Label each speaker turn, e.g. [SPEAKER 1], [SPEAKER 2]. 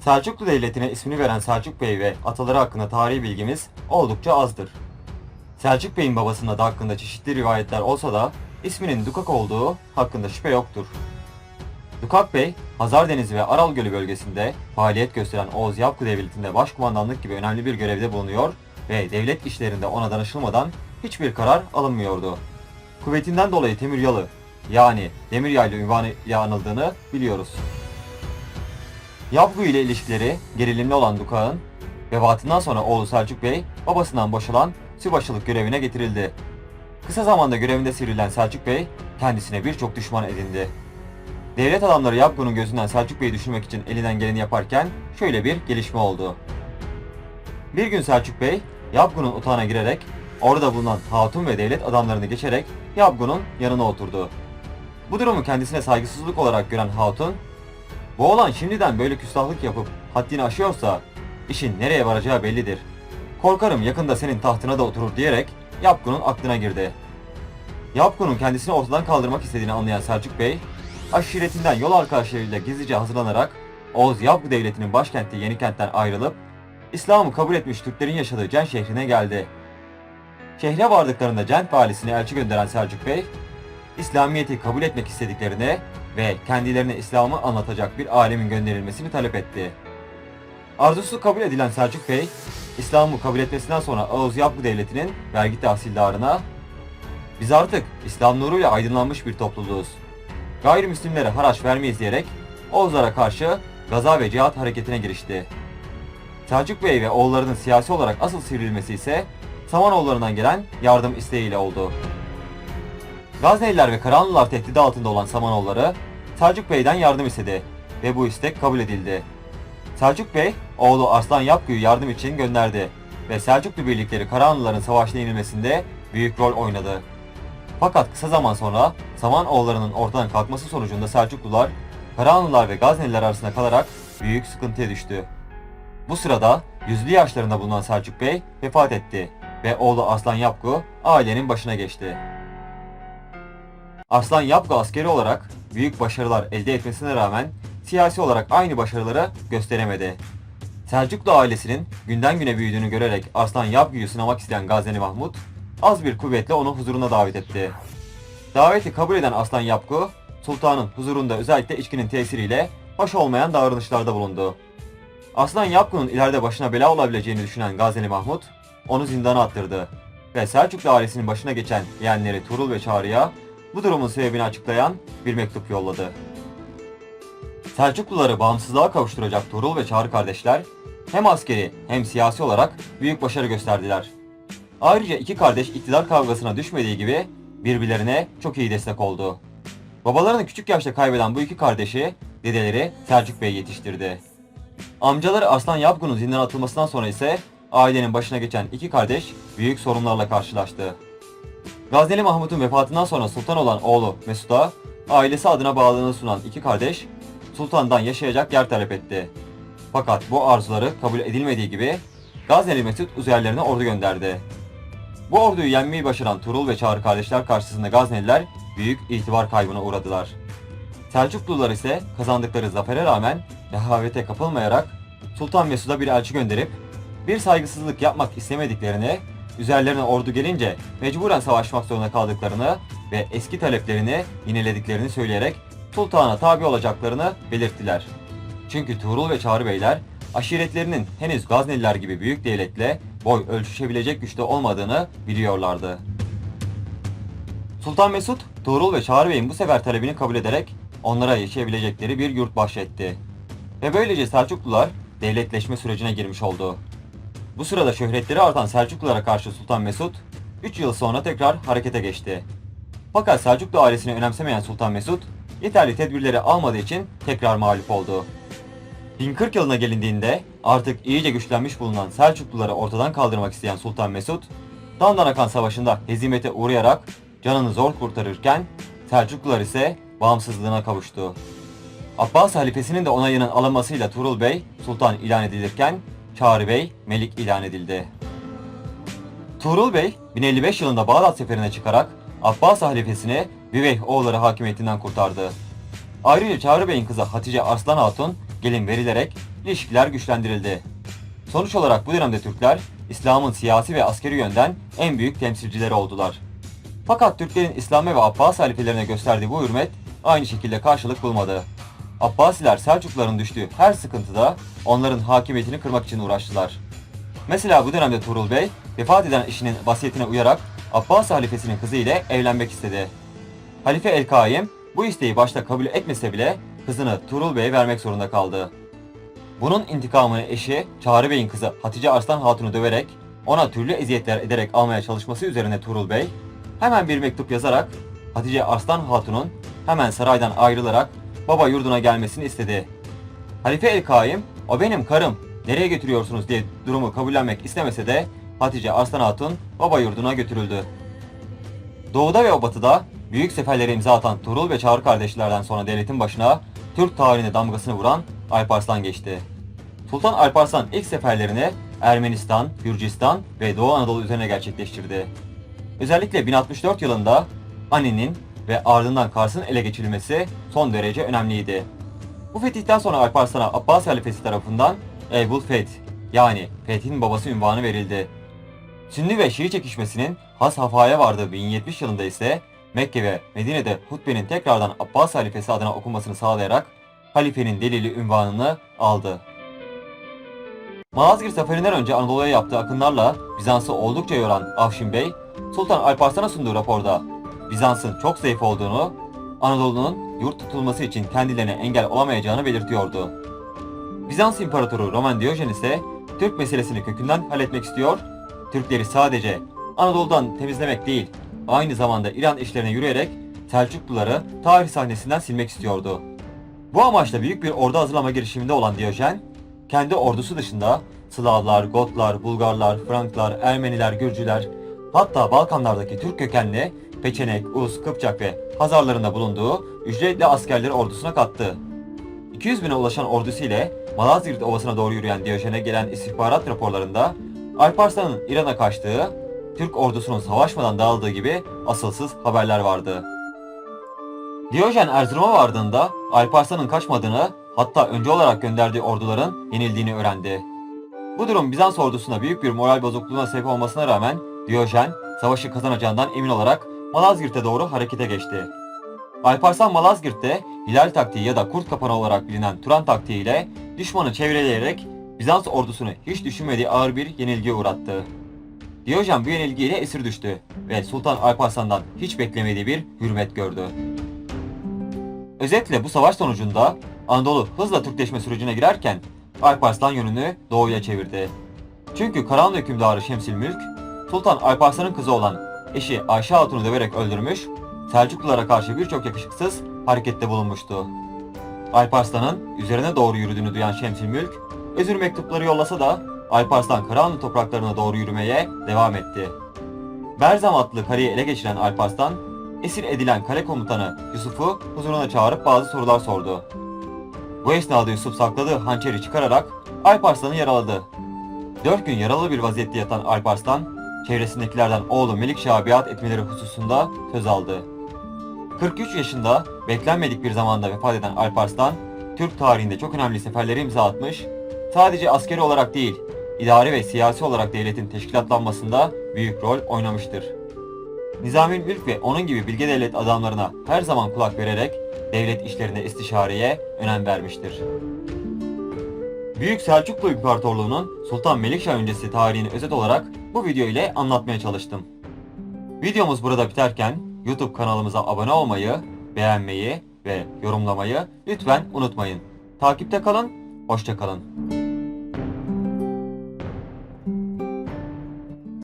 [SPEAKER 1] Selçuklu Devleti'ne ismini veren Selçuk Bey ve ataları hakkında tarihi bilgimiz oldukça azdır. Selçuk Bey'in babasının adı hakkında çeşitli rivayetler olsa da isminin Dukak olduğu hakkında şüphe yoktur. Dukak Bey, Hazar Denizi ve Aral Gölü bölgesinde faaliyet gösteren Oğuz Yapku Devleti'nde başkumandanlık gibi önemli bir görevde bulunuyor ve devlet işlerinde ona danışılmadan hiçbir karar alınmıyordu. Kuvvetinden dolayı Temür Yalı yani Demir Yaylı ünvanı ile anıldığını biliyoruz. Yapgu ile ilişkileri gerilimli olan Dukak'ın vefatından sonra oğlu Selçuk Bey babasından boşalan sübaşılık görevine getirildi. Kısa zamanda görevinde sivrilen Selçuk Bey kendisine birçok düşman edindi. Devlet adamları Yapgu'nun gözünden Selçuk Bey'i düşürmek için elinden geleni yaparken şöyle bir gelişme oldu. Bir gün Selçuk Bey Yapgu'nun otağına girerek orada bulunan hatun ve devlet adamlarını geçerek Yapgu'nun yanına oturdu. Bu durumu kendisine saygısızlık olarak gören hatun, bu oğlan şimdiden böyle küstahlık yapıp haddini aşıyorsa işin nereye varacağı bellidir. Korkarım yakında senin tahtına da oturur diyerek Yapgu'nun aklına girdi. Yapgu'nun kendisini ortadan kaldırmak istediğini anlayan Selçuk Bey, aşiretinden yol arkadaşlarıyla gizlice hazırlanarak Oğuz Yapgu Devleti'nin başkenti Yenikent'ten ayrılıp İslam'ı kabul etmiş Türklerin yaşadığı Cen şehrine geldi. Şehre vardıklarında Cent valisine elçi gönderen Selçuk Bey, İslamiyet'i kabul etmek istediklerini ve kendilerine İslam'ı anlatacak bir alemin gönderilmesini talep etti. Arzusu kabul edilen Selçuk Bey, İslam'ı kabul etmesinden sonra Oğuz Yapgu Devleti'nin vergi tahsildarına biz artık İslam nuruyla aydınlanmış bir topluluğuz. Gayrimüslimlere haraç vermeyiz diyerek Oğuzlara karşı gaza ve cihat hareketine girişti. Selçuk Bey ve oğullarının siyasi olarak asıl sivrilmesi ise Samanoğullarından gelen yardım isteğiyle oldu. Gazneliler ve Karahanlılar tehdidi altında olan Samanoğulları Selçuk Bey'den yardım istedi ve bu istek kabul edildi. Selçuk Bey, oğlu Arslan Yapgü'yü yardım için gönderdi ve Selçuklu birlikleri Karahanlıların savaşta yenilmesinde büyük rol oynadı. Fakat kısa zaman sonra Samanoğullarının ortadan kalkması sonucunda Selçuklular, Karahanlılar ve Gazneliler arasında kalarak büyük sıkıntıya düştü. Bu sırada yüzlü yaşlarında bulunan Selçuk Bey vefat etti ve oğlu Arslan Yapgu ailenin başına geçti. Arslan Yapgu askeri olarak büyük başarılar elde etmesine rağmen siyasi olarak aynı başarıları gösteremedi. Selçuklu ailesinin günden güne büyüdüğünü görerek Arslan Yapgu'yu sınamak isteyen Gazneli Mahmut az bir kuvvetle onu huzuruna davet etti. Daveti kabul eden Arslan Yapgu, sultanın huzurunda özellikle içkinin tesiriyle hoş olmayan davranışlarda bulundu. Aslan Yapgu'nun ileride başına bela olabileceğini düşünen Gazneli Mahmut, onu zindana attırdı ve Selçuklu ailesinin başına geçen yeğenleri Tuğrul ve Çağrı'ya bu durumun sebebini açıklayan bir mektup yolladı. Selçukluları bağımsızlığa kavuşturacak Tuğrul ve Çağrı kardeşler hem askeri hem siyasi olarak büyük başarı gösterdiler. Ayrıca iki kardeş iktidar kavgasına düşmediği gibi birbirlerine çok iyi destek oldu. Babalarını küçük yaşta kaybeden bu iki kardeşi dedeleri Selçuk Bey yetiştirdi. Amcaları Arslan Yapgun'un zindana atılmasından sonra ise ailenin başına geçen iki kardeş büyük sorunlarla karşılaştı. Gazneli Mahmut'un vefatından sonra sultan olan oğlu Mesut'a ailesi adına bağlılığını sunan iki kardeş sultandan yaşayacak yer talep etti. Fakat bu arzuları kabul edilmediği gibi Gazneli Mesut üzerlerine ordu gönderdi. Bu orduyu yenmeyi başaran Tuğrul ve Çağrı kardeşler karşısında Gazneliler büyük itibar kaybına uğradılar. Selçuklular ise kazandıkları zafere rağmen rehavete kapılmayarak Sultan Mesud'a bir elçi gönderip bir saygısızlık yapmak istemediklerini, üzerlerine ordu gelince mecburen savaşmak zorunda kaldıklarını ve eski taleplerini yinelediklerini söyleyerek sultana tabi olacaklarını belirttiler. Çünkü Tuğrul ve Çağrı Beyler aşiretlerinin henüz Gazneliler gibi büyük devletle boy ölçüşebilecek güçte olmadığını biliyorlardı. Sultan Mesut, Tuğrul ve Çağrı Bey'in bu sefer talebini kabul ederek onlara yaşayabilecekleri bir yurt bahşetti. Ve böylece Selçuklular devletleşme sürecine girmiş oldu. Bu sırada şöhretleri artan Selçuklulara karşı Sultan Mesut 3 yıl sonra tekrar harekete geçti. Fakat Selçuklu ailesini önemsemeyen Sultan Mesut yeterli tedbirleri almadığı için tekrar mağlup oldu. 1040 yılına gelindiğinde artık iyice güçlenmiş bulunan Selçukluları ortadan kaldırmak isteyen Sultan Mesut, Dandanakan Savaşı'nda hezimete uğrayarak canını zor kurtarırken Selçuklular ise bağımsızlığına kavuştu. Abbas halifesinin de onayının alınmasıyla Tuğrul Bey sultan ilan edilirken Çağrı Bey melik ilan edildi. Tuğrul Bey 1055 yılında Bağdat seferine çıkarak Abbas halifesini Viveyh oğulları hakimiyetinden kurtardı. Ayrıca Çağrı Bey'in kızı Hatice Arslan Hatun gelin verilerek ilişkiler güçlendirildi. Sonuç olarak bu dönemde Türkler, İslam'ın siyasi ve askeri yönden en büyük temsilcileri oldular. Fakat Türklerin İslam'a ve Abbas halifelerine gösterdiği bu hürmet aynı şekilde karşılık bulmadı. Abbasiler Selçukluların düştüğü her sıkıntıda onların hakimiyetini kırmak için uğraştılar. Mesela bu dönemde Tuğrul Bey vefat eden eşinin vasiyetine uyarak Abbas halifesinin kızı ile evlenmek istedi. Halife El-Kaim bu isteği başta kabul etmese bile kızını Tuğrul Bey'e vermek zorunda kaldı. Bunun intikamını eşi Çağrı Bey'in kızı Hatice Arslan Hatun'u döverek ona türlü eziyetler ederek almaya çalışması üzerine Tuğrul Bey hemen bir mektup yazarak Hatice Arslan Hatun'un hemen saraydan ayrılarak baba yurduna gelmesini istedi. Halife El-Kaim o benim karım nereye götürüyorsunuz diye durumu kabullenmek istemese de Hatice Arslan Hatun baba yurduna götürüldü. Doğuda ve batıda büyük seferlere imza atan Tuğrul ve Çağrı kardeşlerden sonra devletin başına Türk tarihine damgasını vuran Alparslan geçti. Sultan Alparslan ilk seferlerini Ermenistan, Gürcistan ve Doğu Anadolu üzerine gerçekleştirdi. Özellikle 1064 yılında Ani'nin ve ardından Kars'ın ele geçirilmesi son derece önemliydi. Bu fetihten sonra Alparslan'a Abbas halifesi tarafından Ebul Feth yani Fethin babası ünvanı verildi. Sünni ve Şii çekişmesinin has hafaya vardığı 1070 yılında ise Mekke ve Medine'de hutbenin tekrardan Abbas halifesi adına okunmasını sağlayarak halifenin delili ünvanını aldı. Malazgirt seferinden önce Anadolu'ya yaptığı akınlarla Bizans'ı oldukça yoran Afşin Bey, Sultan Alparslan'a sunduğu raporda Bizans'ın çok zayıf olduğunu, Anadolu'nun yurt tutulması için kendilerine engel olamayacağını belirtiyordu. Bizans İmparatoru Roman Diyojen ise Türk meselesini kökünden halletmek istiyor, Türkleri sadece Anadolu'dan temizlemek değil, aynı zamanda İran işlerine yürüyerek Selçukluları tarih sahnesinden silmek istiyordu. Bu amaçla büyük bir ordu hazırlama girişiminde olan Diyojen, kendi ordusu dışında Slavlar, Gotlar, Bulgarlar, Franklar, Ermeniler, Gürcüler, hatta Balkanlardaki Türk kökenli Peçenek, Uz, Kıpçak ve Hazarlarında bulunduğu ücretli askerleri ordusuna kattı. 200 bine ulaşan ordusu ile Malazgirt Ovası'na doğru yürüyen Diyojen'e gelen istihbarat raporlarında Alparslan'ın İran'a kaçtığı, Türk ordusunun savaşmadan dağıldığı gibi asılsız haberler vardı. Diyojen Erzurum'a vardığında Alparslan'ın kaçmadığını hatta önce olarak gönderdiği orduların yenildiğini öğrendi. Bu durum Bizans ordusuna büyük bir moral bozukluğuna sebep olmasına rağmen Diyojen savaşı kazanacağından emin olarak Malazgirt'e doğru harekete geçti. Alparslan Malazgirt'te Hilal taktiği ya da Kurt kapanı olarak bilinen Turan taktiği ile düşmanı çevreleyerek Bizans ordusunu hiç düşünmediği ağır bir yenilgiye uğrattı. Diyojen bu yenilgiyle esir düştü ve Sultan Alparslan'dan hiç beklemediği bir hürmet gördü. Özetle bu savaş sonucunda Anadolu hızla Türkleşme sürecine girerken Alparslan yönünü doğuya çevirdi. Çünkü Karahanlı hükümdarı Şemsil Mülk, Sultan Alparslan'ın kızı olan eşi Ayşe Hatun'u döverek öldürmüş, Selçuklulara karşı birçok yakışıksız harekette bulunmuştu. Alparslan'ın üzerine doğru yürüdüğünü duyan Şemsil Mülk, özür mektupları yollasa da Alparslan Karahanlı topraklarına doğru yürümeye devam etti. Berzam adlı kaleyi ele geçiren Alparslan, esir edilen kale komutanı Yusuf'u huzuruna çağırıp bazı sorular sordu. Bu esnada Yusuf sakladığı hançeri çıkararak Alparslan'ı yaraladı. Dört gün yaralı bir vaziyette yatan Alparslan, çevresindekilerden oğlu Melikşah'a biat etmeleri hususunda söz aldı. 43 yaşında beklenmedik bir zamanda vefat eden Alparslan, Türk tarihinde çok önemli seferleri imza atmış, sadece askeri olarak değil, idari ve siyasi olarak devletin teşkilatlanmasında büyük rol oynamıştır. Nizami Mülk ve onun gibi bilge devlet adamlarına her zaman kulak vererek devlet işlerinde istişareye önem vermiştir. Büyük Selçuklu İmparatorluğu'nun Sultan Melikşah öncesi tarihini özet olarak bu video ile anlatmaya çalıştım. Videomuz burada biterken YouTube kanalımıza abone olmayı, beğenmeyi ve yorumlamayı lütfen unutmayın. Takipte kalın, hoşça kalın.